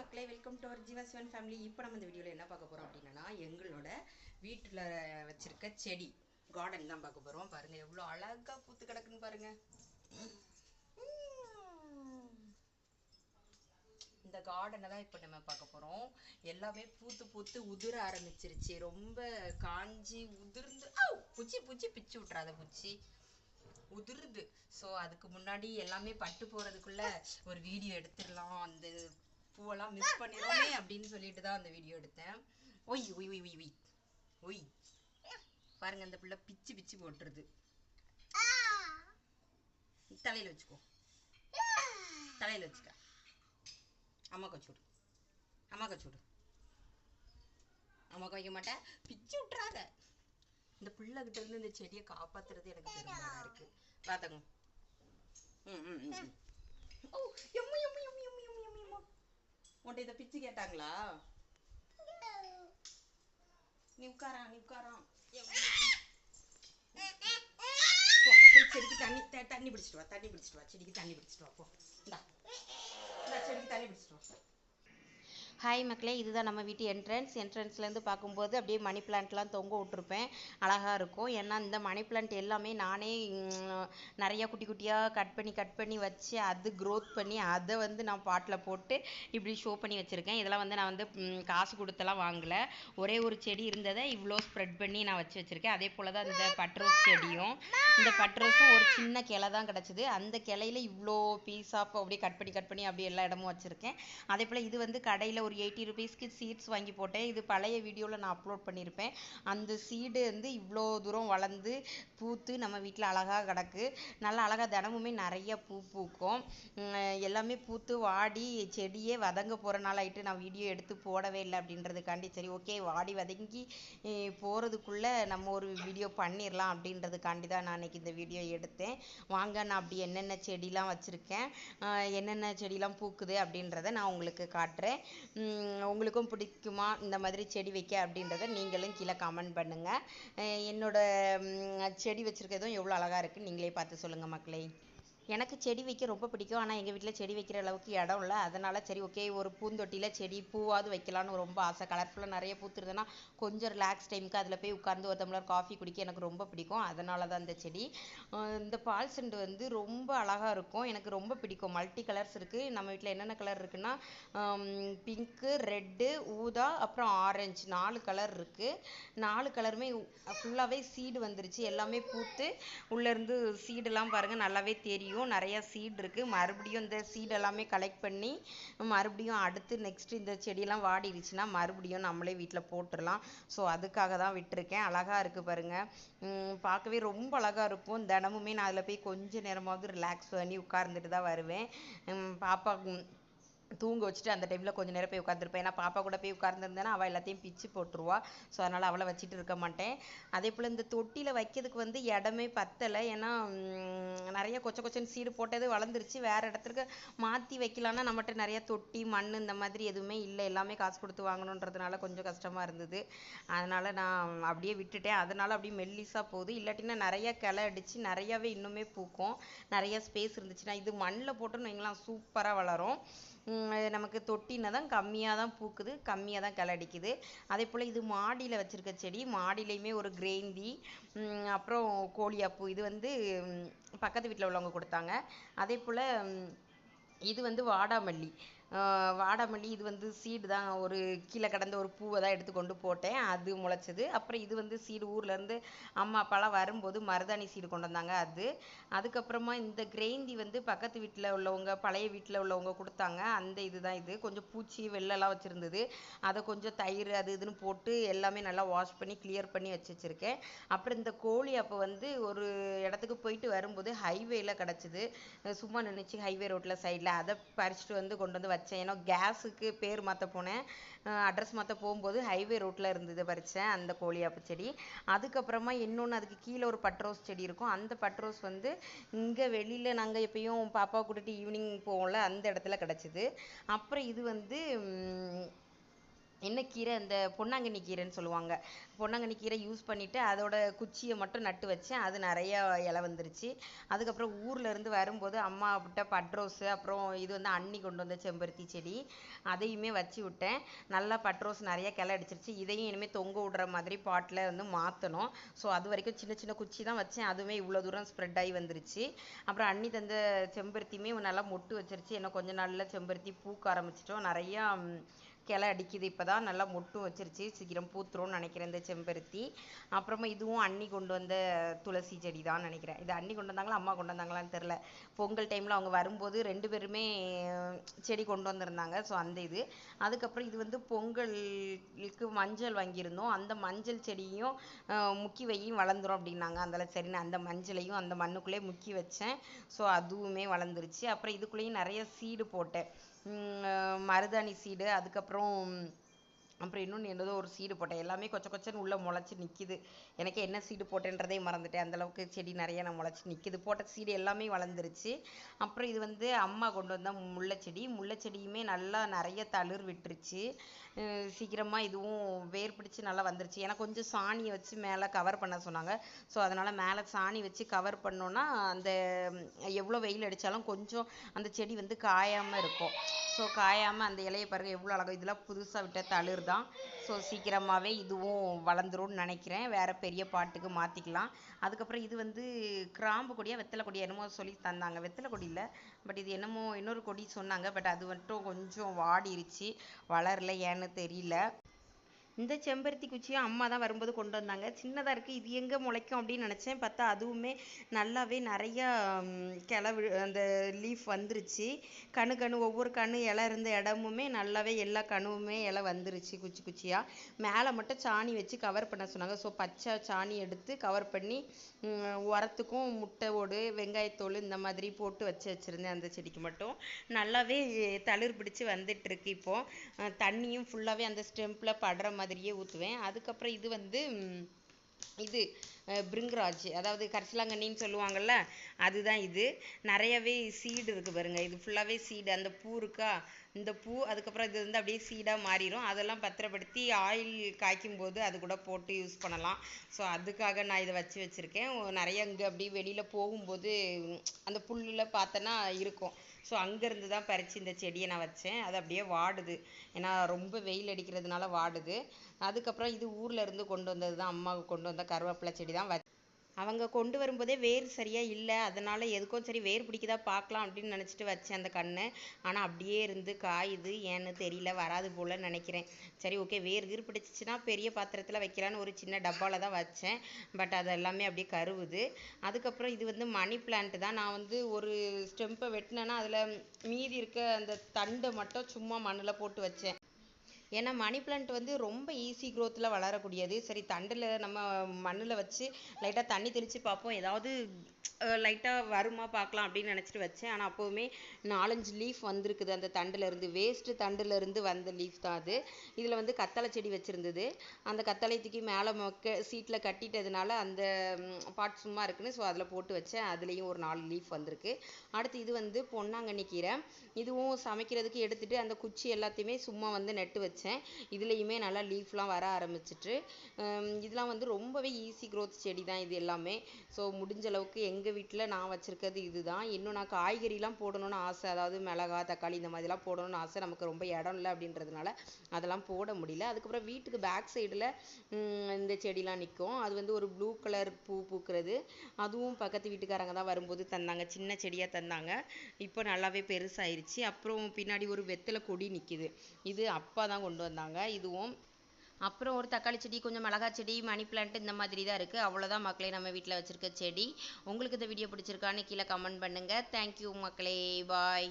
மக்களே welcome to our Jeeva Sivan family இப்போ நம்ம இந்த வீடியோவில் என்ன பார்க்க போகிறோம் அப்படின்னா எங்களோட வீட்டில் வச்சிருக்க செடி கார்டன் தான் பார்க்க போகிறோம் பாருங்க எவ்வளோ அழகா பூத்து கிடக்குன்னு பாருங்க. இந்த கார்டனை தான் இப்போ நம்ம பார்க்க போகிறோம் எல்லாமே பூத்து பூத்து உதிர ஆரம்பிச்சிருச்சு. ரொம்ப காஞ்சி உதிர்ந்து பூச்சி பூச்சி பிச்சு விட்றாத பூச்சி. உதிருது. ஸோ அதுக்கு முன்னாடி எல்லாமே பட்டு போகிறதுக்குள்ள ஒரு வீடியோ எடுத்துடலாம். அந்த பூவெல்லாம் மிஸ் பண்ணிடுவோமே அப்படின்னு சொல்லிட்டு தான் அந்த வீடியோ எடுத்தேன். Y Y Y Y Y. Y. பாருங்க அந்த பிள்ளை பிச்சு பிச்சு போட்டுருது. தலையில் வச்சுக்கோ. தலையில் வச்சுக்க. அம்மா கச்சுடு அம்மா கச்சுடு அம்மா வைக்க மாட்டேன். பிச்சு விட்றாத இந்த பிள்ளைகிட்ட இருந்து இந்த செடியை காப்பாத்துறது எனக்கு பெரும்பாடா இருக்கு. பாத்தங்க ம் ம் ம், ஓ எம்மு எம்மு. உன்ட்ட இதை பிச்சு கேட்டாங்களா? நீ உட்காரா நீ உட்காரா. செடிக்கு தண்ணி தண்ணி பிடிச்சிட்டு வா தண்ணி பிடிச்சிட்டு வா செடிக்கு தண்ணி பிடிச்சிட்டு வா போ. இந்தா செடிக்கு தண்ணி பிடிச்சிட்டு வா. ஹாய் மக்களே இதுதான் நம்ம வீட்டு என்ட்ரன்ஸ் என்ட்ரன்ஸ்லேருந்து பார்க்கும்போது அப்படியே மணி பிளான்ட்லாம் தொங்க விட்ருப்பேன் அழகாக இருக்கும். ஏன்னா இந்த மணி பிளான்ட் எல்லாமே நானே நிறையா குட்டி குட்டியாக கட் பண்ணி கட் பண்ணி வச்சு அது க்ரோத் பண்ணி அதை வந்து நான் பாட்டில் போட்டு இப்படி ஷோ பண்ணி வச்சுருக்கேன். இதெல்லாம் வந்து நான் வந்து காசு கொடுத்தெல்லாம் வாங்கலை. ஒரே ஒரு செடி இருந்ததை இவ்வளோ ஸ்ப்ரெட் பண்ணி நான் வச்சு வச்சுருக்கேன். அதே போல் தான் இந்த பட்ரோஸ் செடியும். இந்த பட்ரோஸும் ஒரு சின்ன கிளை தான் கிடச்சிது. அந்த கிளையில இவ்வளோ பீஸாக அப்படியே கட் பண்ணி கட் பண்ணி அப்படியே எல்லா இடமும் வச்சுருக்கேன். அதே போல் இது வந்து கடையில் ஒரு எயிட்டி ருபீஸ்க்கு சீட்ஸ் வாங்கி போட்டேன். இது பழைய வீடியோவில் நான் அப்லோட் பண்ணியிருப்பேன் அந்த சீடு வந்து இவ்வளோ தூரம் வளர்ந்து பூத்து நம்ம வீட்டில் அழகாக கிடக்கு. நல்லா அழகாக தினமுமே நிறைய பூ பூக்கும். எல்லாமே பூத்து வாடி செடியே வதங்க போகிற நாள் ஆகிட்டு நான் வீடியோ எடுத்து போடவே இல்லை அப்படின்றதுக்காண்டி சரி ஓகே வாடி வதங்கி போகிறதுக்குள்ளே நம்ம ஒரு வீடியோ பண்ணிடலாம் அப்படின்றதுக்காண்டி தான் நான் இன்னைக்கு இந்த வீடியோ எடுத்தேன். வாங்க நான் அப்படி என்னென்ன செடிலாம் வச்சுருக்கேன் என்னென்ன செடிலாம் பூக்குது அப்படின்றத நான் உங்களுக்கு காட்டுறேன். உங்களுக்கும் பிடிக்குமா இந்த மாதிரி செடி வைக்க அப்படின்றத நீங்களும் கீழே கமெண்ட் பண்ணுங்கள் என்னோட செடி வச்சுருக்கதும் எவ்வளோ அழகாக இருக்குன்னு நீங்களே பார்த்து சொல்லுங்கள் மக்களே. எனக்கு செடி வைக்க ரொம்ப பிடிக்கும். ஆனால் எங்கள் வீட்டில் செடி வைக்கிற அளவுக்கு இடம் இல்லை. அதனால் சரி ஓகே ஒரு பூந்தொட்டியில் செடி பூவாவது வைக்கலான்னு ரொம்ப ஆசை. கலர்ஃபுல்லாக நிறைய பூத்துருதுன்னா கொஞ்சம் ரிலாக்ஸ் டைமுக்கு அதில் போய் உட்காந்து ஒரு டம்ளர் காஃபி குடிக்க எனக்கு ரொம்ப பிடிக்கும். அதனால தான் இந்த செடி. இந்த பால் செண்டு வந்து ரொம்ப அழகாக இருக்கும். எனக்கு ரொம்ப பிடிக்கும். மல்டி கலர்ஸ் இருக்குது நம்ம வீட்டில் என்னென்ன கலர் இருக்குன்னா பிங்க்கு ரெட்டு ஊதா அப்புறம் ஆரஞ்சு நாலு கலர் இருக்குது நாலு கலருமே ஃபுல்லாகவே சீடு வந்துருச்சு. எல்லாமே பூத்து உள்ளேருந்து சீடெல்லாம் பாருங்கள் நல்லாவே தெரியும். நிறையா சீட்ருக்கு இருக்குது மறுபடியும் இந்த சீட் எல்லாமே கலெக்ட் பண்ணி மறுபடியும் அடுத்து நெக்ஸ்ட் இந்த செடியெல்லாம் வாடிடுச்சுன்னா மறுபடியும் நம்மளே வீட்டில் போட்டுடலாம். ஸோ அதுக்காக தான் விட்டிருக்கேன். அழகாக இருக்குது பாருங்கள் பார்க்கவே ரொம்ப அழகாக இருக்கும். தினமுமே நான் அதில் போய் கொஞ்ச நேரமாவது ரிலாக்ஸ் பண்ணி உட்கார்ந்துட்டு தான் வருவேன். பாப்பா தூங்க வச்சுட்டு அந்த டைமில் கொஞ்சம் நேரம் போய் உட்காந்துருப்பேன் ஏன்னா பாப்பா கூட போய் உட்கார்ந்துருந்தேன்னா அவள் எல்லாத்தையும் பிச்சு போட்டுருவா. ஸோ அதனால் அவளை வச்சுட்டு இருக்க மாட்டேன். அதே போல் இந்த தொட்டியில் வைக்கிறதுக்கு வந்து இடமே பத்தலை. ஏன்னா நிறைய கொச்ச கொச்சன்னு சீடு போட்டது வளர்ந்துருச்சு. வேறு இடத்துக்கு மாற்றி வைக்கலான்னா நம்மகிட்ட நிறைய தொட்டி மண் இந்த மாதிரி எதுவுமே இல்லை. எல்லாமே காசு கொடுத்து வாங்கணுன்றதுனால கொஞ்சம் கஷ்டமாக இருந்தது. அதனால் நான் அப்படியே விட்டுட்டேன். அதனால் அப்படியே மெல்லிஸாக போகுது. இல்லாட்டினா நிறைய கிளை அடிச்சு நிறையாவே இன்னுமே பூக்கும். நிறைய ஸ்பேஸ் இருந்துச்சுன்னா இது மண்ணில் போட்டோன்னு வைங்களேன் சூப்பராக வளரும். நமக்கு தொட்டினா தான் கம்மியாக தான் பூக்குது கம்மியாக தான் கிளை அடிக்குது அதே போல் இது மாடியில் வச்சிருக்க செடி மாடியிலையுமே ஒரு கிரேந்தி உம் அப்புறம் கோழியாப்பூ இது வந்து உம் பக்கத்து வீட்டில் உள்ளவங்க கொடுத்தாங்க. அதே போல் இது வந்து வாடாமல்லி. வாடாமல்லி இது வந்து சீடு தான். ஒரு கீழே கிடந்த ஒரு பூவை தான் எடுத்து கொண்டு போட்டேன். அது முளைச்சது. அப்புறம் இது வந்து சீடு ஊர்லேருந்து அம்மா அப்பாலாம் வரும்போது மருதாணி சீடு கொண்டு வந்தாங்க அது. அதுக்கப்புறமா இந்த கிரேந்தி வந்து பக்கத்து வீட்டில் உள்ளவங்க பழைய வீட்டில் உள்ளவங்க கொடுத்தாங்க. அந்த இதுதான் இது. கொஞ்சம் பூச்சி வெள்ளெல்லாம் வச்சுருந்தது. அதை கொஞ்சம் தயிர் அது இதுன்னு போட்டு எல்லாமே நல்லா வாஷ் பண்ணி கிளியர் பண்ணி வச்சு வச்சுருக்கேன். அப்புறம் இந்த கோழி அப்போ வந்து ஒரு இடத்துக்கு போயிட்டு வரும்போது ஹைவேல கிடச்சிது. சும்மா நின்றுச்சு ஹைவே ரோட்டில் சைடில் அதை பறிச்சுட்டு வந்து கொண்டு வந்து வச்சேன் ஏன்னா கேஸுக்கு பேர் மாற்ற போனேன். அட்ரஸ் மாற்ற போகும்போது ஹைவே ரோட்டில் இருந்தது பறித்தேன் அந்த கோழியாப்பு செடி. அதுக்கப்புறமா இன்னொன்று அதுக்கு கீழே ஒரு பட்ரோஸ் செடி இருக்கும். அந்த பட்ரோஸ் வந்து இங்கே வெளியில் நாங்கள் எப்பயும் பாப்பாவை கூட்டிட்டு ஈவினிங் போவோம்ல அந்த இடத்துல கிடச்சிது. அப்புறம் இது வந்து என்ன கீரை? இந்த பொன்னாங்கண்ணி கீரைன்னு சொல்லுவாங்க. பொன்னாங்கண்ணி கீரை யூஸ் பண்ணிவிட்டு அதோட குச்சியை மட்டும் நட்டு வச்சேன். அது நிறையா இலை வந்துருச்சு. அதுக்கப்புறம் ஊர்லேருந்து வரும்போது அம்மா விட்ட பட்ரோஸு அப்புறம் இது வந்து அண்ணி கொண்டு வந்த செம்பருத்தி செடி அதையுமே வச்சு விட்டேன். நல்லா பட் ரோஸ் நிறைய கிளை அடிச்சிருச்சு. இதையும் இனிமேல் தொங்க விடுற மாதிரி பாட்டில் வந்து மாற்றணும் ஸோ அது வரைக்கும் சின்ன சின்ன குச்சி தான் வச்சேன். அதுவுமே இவ்வளோ தூரம் ஸ்ப்ரெட் ஆகி வந்துருச்சு. அப்புறம் அண்ணி தந்த செம்பருத்தியுமே நல்லா மொட்டு வச்சிருச்சு. இன்னும் கொஞ்ச நாளில் செம்பருத்தி பூக்க ஆரம்பிச்சிட்டோம். நிறையா கிளை அடிக்குது. இப்போ தான் நல்லா மொட்டும் வச்சிருச்சு. சீக்கிரம் பூத்துரும்னு நினைக்கிறேன் இந்த செம்பருத்தி. அப்புறமா இதுவும் அண்ணி கொண்டு வந்த துளசி செடி தான் நினைக்கிறேன். இது அண்ணி கொண்டு வந்தாங்களா அம்மா கொண்டு வந்தாங்களான்னு தெரில பொங்கல் டைமில் அவங்க வரும்போது ரெண்டு பேருமே செடி கொண்டு வந்திருந்தாங்க. ஸோ அந்த இது. அதுக்கப்புறம் இது வந்து பொங்கலுக்கு மஞ்சள் வாங்கியிருந்தோம். அந்த மஞ்சள் செடியும் முக்கி வையும் வளர்ந்துரும் அப்படின்னாங்க. அதனால சரி நான் அந்த மஞ்சளையும் அந்த மண்ணுக்குள்ளே முக்கி வச்சேன். ஸோ அதுவுமே வளர்ந்துருச்சு. அப்புறம் இதுக்குள்ளேயும் நிறைய சீடு போட்டேன். மருதாணி சீடு அதுக்கப்புறம் அப்புறம் இன்னொன்று என்னதோ ஒரு சீடு போட்டேன். எல்லாமே கொச்ச கொச்சன்னு உள்ளே முளைச்சி நிற்கிது எனக்கு என்ன சீடு போட்டேன்றதே மறந்துட்டேன். அந்தளவுக்கு செடி நிறைய நான் முளைச்சி நிற்கிது போட்ட சீடு எல்லாமே வளர்ந்துருச்சு. அப்புறம் இது வந்து அம்மா கொண்டு வந்த முல்லை செடி. முல்லை செடியுமே நல்லா நிறைய தளிர் விட்டுருச்சு. சீக்கிரமாக இதுவும் வேர் பிடிச்சி நல்லா வந்துருச்சு. ஏன்னா கொஞ்சம் சாணியை வச்சு மேலே கவர் பண்ண சொன்னாங்க. ஸோ அதனால் மேலே சாணி வச்சு கவர் பண்ணோன்னா அந்த எவ்வளோ வெயில் அடித்தாலும் கொஞ்சம் அந்த செடி வந்து காயாமல் இருக்கும். ஸோ காயாமல் அந்த இலையை பாருங்க எவ்வளோ அழகாக இதெல்லாம் புதுசாக விட்ட தளிர் தான். ஸோ சீக்கிரமாவே இதுவும் வளர்ந்துரும்னு நினைக்கிறேன். வேற பெரிய பாட்டுக்கு மாத்திக்கலாம். அதுக்கப்புறம் இது வந்து கிராம்பு கொடியா வெத்தலை கொடியா என்னமோ சொல்லி தந்தாங்க. வெத்தலை கொடி பட் இது என்னமோ இன்னொரு கொடி சொன்னாங்க. பட் அது மட்டும் கொஞ்சம் வாடிருச்சு. வளரல ஏன்னு தெரியல. இந்த செம்பருத்தி குச்சியும் அம்மா தான் வரும்போது கொண்டு வந்தாங்க. சின்னதாக இருக்குது இது எங்கே முளைக்கும் அப்படின்னு நினச்சேன். பார்த்தா அதுவுமே நல்லாவே நிறையா ம், கிளை அந்த லீஃப் வந்துருச்சு. கணு கணு ஒவ்வொரு கணு இலை இருந்த இடமுமே நல்லாவே எல்லா கணுவுமே இலை வந்துருச்சு குச்சி குச்சியாக மேலே மட்டும் சாணி வச்சு கவர் பண்ண சொன்னாங்க. ஸோ பச்சை சாணி எடுத்து கவர் பண்ணி உரத்துக்கும் முட்டை ஓடு வெங்காயத்தோல் இந்த மாதிரி போட்டு வச்சு வச்சுருந்தேன் அந்த செடிக்கு மட்டும். நல்லாவே தளிர் பிடிச்சி வந்துட்டுருக்கு இப்போது தண்ணியும் ஃபுல்லாகவே அந்த ஸ்டெம்பில் படுற மாதிரி மாதிரியே ஊற்றுவேன் அதுக்கப்புறம் இது வந்து இது பிருங்கராஜ் அதாவது கரிசலாங்கண்ணின்னு சொல்லுவாங்கல்ல அதுதான் இது. நிறையவே சீடு இருக்குது பாருங்க. இது ஃபுல்லாகவே சீடு அந்த பூ இருக்கா? இந்த பூ அதுக்கப்புறம் இது வந்து அப்படியே சீடாக மாறிடும் அதெல்லாம் பத்திரப்படுத்தி ஆயில் காய்க்கும் போது அது கூட போட்டு யூஸ் பண்ணலாம். ஸோ அதுக்காக நான் இதை வச்சு வச்சுருக்கேன். நிறைய அங்கே அப்படியே வெளியில் போகும்போது அந்த புல்லில் பார்த்தோன்னா இருக்கும். ஸோ அங்கேருந்து தான் பறிச்சு இந்த செடியை நான் வச்சேன். அது அப்படியே வாடுது. ஏன்னா ரொம்ப வெயில் அடிக்கிறதுனால வாடுது. அதுக்கப்புறம் இது ஊர்ல இருந்து கொண்டு வந்தது தான் அம்மா கொண்டு வந்த கருவேப்பிலை செடி தான் வச் அவங்க கொண்டு வரும்போதே வேர் சரியா இல்லை அதனால் எதுக்கும் சரி வேர் பிடிக்குதா பார்க்கலாம் அப்படின்னு நினச்சிட்டு வச்சேன் அந்த கண்ணை. ஆனால் அப்படியே இருந்து காயுது. ஏன்னு தெரியல வராது போல நினைக்கிறேன். சரி ஓகே வேர் கீர் பிடிச்சிச்சுன்னா பெரிய பாத்திரத்தில் வைக்கலான்னு ஒரு சின்ன டப்பாவில் தான் வச்சேன். பட் அது எல்லாமே அப்படியே கருவுது. அதுக்கப்புறம் இது வந்து மணி பிளான்ட் தான். நான் வந்து ஒரு ஸ்டெம்பை வெட்டினேன்னா அதில் மீதி இருக்க அந்த தண்டை மட்டும் சும்மா மண்ணில் போட்டு வச்சேன். ஏன்னா மணி பிளான்ட் வந்து ரொம்ப ஈஸி க்ரோத்தில் வளரக்கூடியது. சரி தண்டில் நம்ம மண்ணில் வச்சு லைட்டாக தண்ணி தெளித்து பார்ப்போம். ஏதாவது லைட்டாக வருமா பார்க்கலாம் அப்படின்னு நினச்சிட்டு வச்சேன். ஆனால் அப்போவுமே நாலஞ்சு லீஃப் வந்திருக்குது. அந்த தண்டுலேருந்து வேஸ்ட்டு தண்டுலேருந்து வந்த லீஃப் தான் அது. இதில் வந்து கத்தளை செடி வச்சுருந்தது. அந்த கத்தளை தூக்கி மேலே மொக்க சீட்டில் கட்டிட்டதுனால அந்த பாட் சும்மா இருக்குன்னு ஸோ அதில் போட்டு வச்சேன். அதுலேயும் ஒரு நாலு லீஃப் வந்திருக்கு. அடுத்து இது வந்து பொன்னாங்கண்ணி கீரை. இதுவும் சமைக்கிறதுக்கு எடுத்துகிட்டு அந்த குச்சி எல்லாத்தையுமே சும்மா வந்து நட்டு வச்சேன் இதுலயுமே நல்லா லீஃப்லாம் வர ஆரம்பிச்சிட்டு இதெல்லாம் வந்து ரொம்பவே ஈஸி க்ரோத் செடி தான் இது எல்லாமே. ஸோ முடிஞ்ச அளவுக்கு எங்கள் வீட்டில் நான் வச்சிருக்கிறது இதுதான். இன்னும் நான் காய்கறிலாம் போடணும்னு ஆசை அதாவது மிளகா தக்காளி இந்த மாதிரிலாம் போடணும்னு ஆசை நமக்கு ரொம்ப இடம் இல்லை அப்படின்றதுனால அதெல்லாம் போட முடியல. அதுக்கப்புறம் வீட்டுக்கு பேக் சைடில் இந்த செடிலாம் நிற்கும் அது வந்து ஒரு ப்ளூ கலர் பூ பூக்கிறது. அதுவும் பக்கத்து வீட்டுக்காரங்க தான் வரும்போது தந்தாங்க. சின்ன செடியாக தந்தாங்க. இப்போ நல்லாவே பெருசாயிருச்சு. அப்புறம் பின்னாடி ஒரு வெத்தலை கொடி நிற்கிது இது அப்பா தான் கொண்டு கொண்டு வந்தாங்க. இதுவும் அப்புறம் ஒரு தக்காளி செடி கொஞ்சம் மிளகாய் செடி மணி பிளான்ட் இந்த மாதிரி தான் இருக்கு. அவ்வளவுதான் மக்களே நம்ம வீட்ல வச்சிருக்க செடி. உங்களுக்கு இந்த வீடியோ பிடிச்சிருக்கான்னு கீழே கமெண்ட் பண்ணுங்க. தேங்க்யூ மக்களே. பாய்